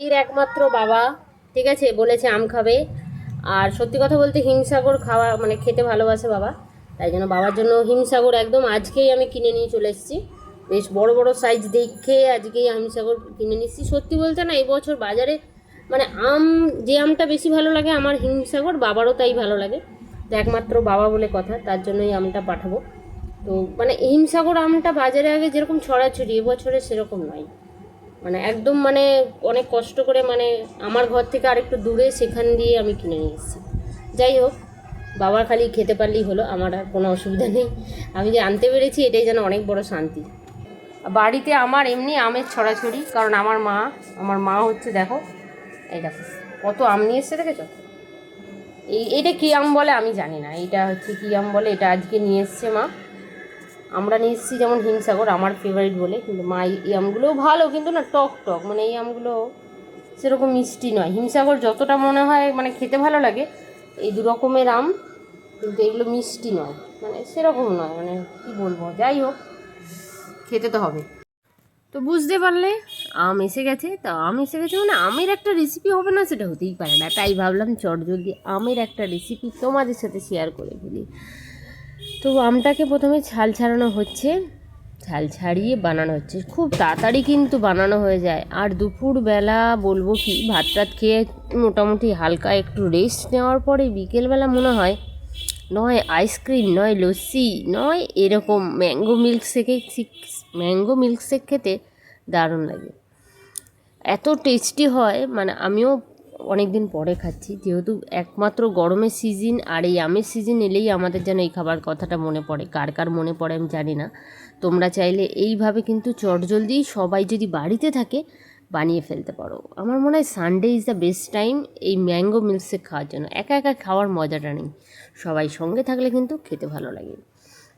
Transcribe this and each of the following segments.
এর একমাত্র বাবা, ঠিক আছে? বলেছে আম খাবে। আর সত্যি কথা বলতে হিমসাগর খাওয়া মানে খেতে ভালোবাসে বাবা। তাই জন্য বাবার জন্য হিমসাগর একদম আজকেই আমি কিনে নিয়ে চলে এসেছি। বেশ বড় বড় সাইজ দেখে আজকেই হিমসাগর কিনে নিচ্ছি সত্যি বলতে না, এবছর বাজারে মানে আম, যে আমটা বেশি ভালো লাগে আমার হিমসাগর, বাবারও তাই ভালো লাগে। তো একমাত্র বাবা বলে কথা, তার জন্যই আমটা পাঠাবো। তো মানে হিমসাগর আমটা বাজারে আগে যেরকম ছড়াছড়ি, এবছরে সেরকম নয়। মানে একদম মানে অনেক কষ্ট করে মানে আমার ঘর থেকে আরেকটু দূরে সেখান দিয়ে আমি কিনে নিয়ে এসেছি। যাই হোক, বাবার খালি খেতে পারলেই হলো, আমার আর কোনো অসুবিধা নেই। আমি যে আনতে পেরেছি, এটাই যেন অনেক বড় শান্তি। বাড়িতে আমার এমনি আমের ছড়াছড়ি, কারণ আমার মা আমার মা হচ্ছে দেখো, এই দেখো, কত আম নিয়ে এসছে দেখেছ? এই, এটা কী আম বলে আমি জানি না। এটা হচ্ছে কী আম বলে, এটা আজকে নিয়ে এসছে মা। আমরা নিয়ে যেমন হিমসাগর, আমার ফেভারিট বলে, কিন্তু মা, এই এই আমগুলোও ভালো, কিন্তু না টক টক মানে এই আমগুলো সেরকম মিষ্টি নয়। হিমসাগর যতটা মনে হয় মানে খেতে ভালো লাগে, এই দু রকমের আম, কিন্তু এগুলো মিষ্টি নয় মানে সেরকম নয় মানে কী বলব, যাই হোক, খেতে তো হবে। তো বুঝতে পারলে আম এসে গেছে, তা আম এসে গেছে মানে আমের একটা রেসিপি হবে না সেটা হতেই পারে না, তাই ভাবলাম চট জলদি আমের একটা রেসিপি তোমাদের সাথে শেয়ার করে ফেলি। তো আমটাকে প্রথমে ছাল ছাড়ানো হচ্ছে। ছাল ছাড়িয়ে বানানো হচ্ছে। খুব তাড়াতাড়ি কিন্তু বানানো হয়ে যায়। আর দুপুরবেলা বলব কি ভাত টাত খেয়ে মোটামুটি হালকা একটু রেস্ট নেওয়ার পরে বিকেলবেলা মনে হয় নয় আইসক্রিম, নয় লস্যি, নয় এরকম ম্যাঙ্গো মিল্ক শেকে ম্যাঙ্গো মিল্ক শেক খেতে দারুণ লাগে। এত টেস্টি হয় মানে আমিও অনেক দিন পরে খাচ্ছি। যেহেতু একমাত্র গরমের সিজন আর এই আমের সিজন এলেই আমাদের যেন এই খাবার কথাটা মনে পড়ে। কার কার মনে পড়ে আমি জানি না। তোমরা চাইলে এইভাবে কিন্তু চটজলদি সবাই যদি বাড়িতে থাকে বানিয়ে ফেলতে পারো। আমার মনে হয় Sunday is the best time এই ম্যাঙ্গো মিল্কশেক খাওয়ার জন্য। একা একা খাওয়ার মজাটা নেই। সবাই সঙ্গে থাকলে কিন্তু খেতে ভালো লাগে।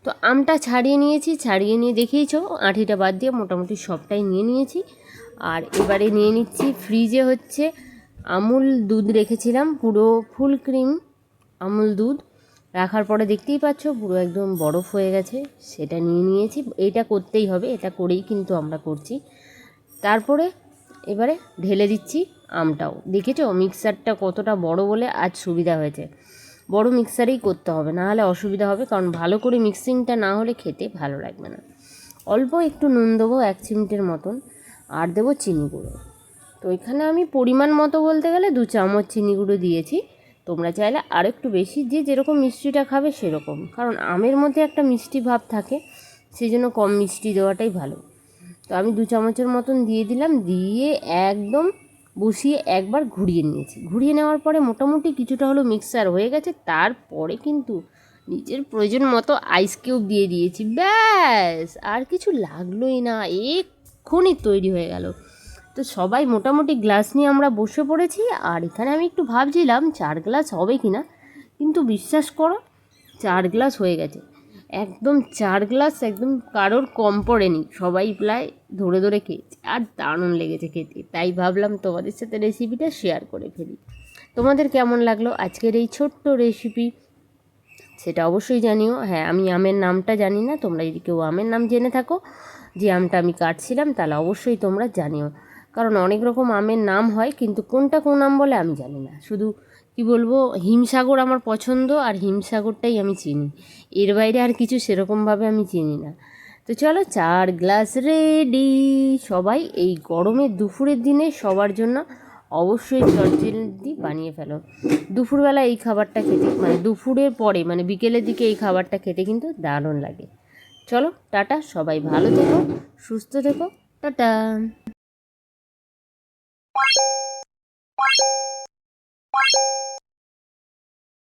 তো আমটা ছাড়িয়ে নিয়েছি। ছাড়িয়ে নিয়ে দেখিয়েছো। আঁঠিটা বাদ দিয়ে মোটামুটি সবটাই নিয়ে নিয়েছি। আর এবারে নিয়ে নিচ্ছি ফ্রিজে হচ্ছে আমুল দুধ রেখেছিলাম, পুরো ফুল ক্রিম আমুল দুধ। রাখার পরে দেখতেই পাচ্ছ পুরো একদম বরফ হয়ে গেছে, সেটা নিয়ে নিয়েছি। এটা করতেই হবে, এটা করেই কিন্তু আমরা করছি। তারপরে এবারে ঢেলে দিচ্ছি আমটাও। দেখেছ? মিক্সারটা কতটা বড় বলে আজ সুবিধা হয়েছে। বড় মিক্সারেই করতে হবে না হলে অসুবিধা হবে, কারণ ভালো করে মিক্সিংটা না হলে খেতে ভালো লাগবে না। অল্প একটু নুন দেবো এক চিমটের মতন, আর দেবো চিনি গুঁড়ো। তো এখানে আমি পরিমাণ মতো বলতে গেলে দু চামচ চিনি গুঁড়ো দিয়েছি। তোমরা চাইলে আর একটু বেশি, যে যেরকম মিষ্টিটা খাবে সেরকম। কারণ আমের মধ্যে একটা মিষ্টি ভাব থাকে সেই জন্য কম মিষ্টি দেওয়াটাই ভালো। তো আমি দু চামচের মতন দিয়ে দিলাম, দিয়ে একদম বসিয়ে একবার ঘুরিয়ে নিয়েছি। ঘুরিয়ে নেওয়ার পরে মোটামুটি কিছুটা হলো মিক্সার হয়ে গেছে। তারপরে কিন্তু নিজের প্রয়োজন মতো আইস কিউব দিয়ে দিয়েছি। ব্যাস! আর কিছু লাগলোই না, এক্ষুনি তৈরি হয়ে গেল। তো সবাই মোটামুটি গ্লাস নিয়ে আমরা বসে পড়েছি, আর এখানে আমি একটু ভাবছিলাম চার গ্লাস হবে কি না কিন্তু বিশ্বাস করো, চার গ্লাস হয়ে গেছে। একদম চার গ্লাস একদম কারোর কম পড়েনি, সবাই প্রায় ধরে ধরে খেয়েছে, আর দারুণ লেগেছে খেতে। তাই ভাবলাম তোমাদের সাথে রেসিপিটা শেয়ার করে ফেলি। তোমাদের কেমন লাগল আজকের এই ছোট্ট রেসিপি সেটা অবশ্যই জানিও। হ্যাঁ আমি আমের নামটা জানি না, তোমরা যদি কেউ আমের নাম জেনে থাকো, যে আমটা আমি কাটছিলাম, তাহলে অবশ্যই তোমরা জানিও। কারণ অনেক রকম আমের নাম হয়, কিন্তু কোনটা কোন আম বলে আমি জানি না। শুধু কি বলব, হিমসাগর আমার পছন্দ আর হিমসাগরটাই আমি চিনি। এর বাইরে আর কিছু সেরকমভাবে আমি চিনি না। তো চলো চার গ্লাস রেডি। সবাই এই গরমের দুপুরের দিনে সবার জন্য অবশ্যই চটজলদি বানিয়ে ফেলো। দুপুরবেলা এই খাবারটা খেতে মানে দুপুরের পরে মানে বিকেলের দিকে এই খাবারটা খেতে কিন্তু দারুণ লাগে। চলো টাটা, সবাই ভালো থেকো, সুস্থ থেকো, টাটা। Bye.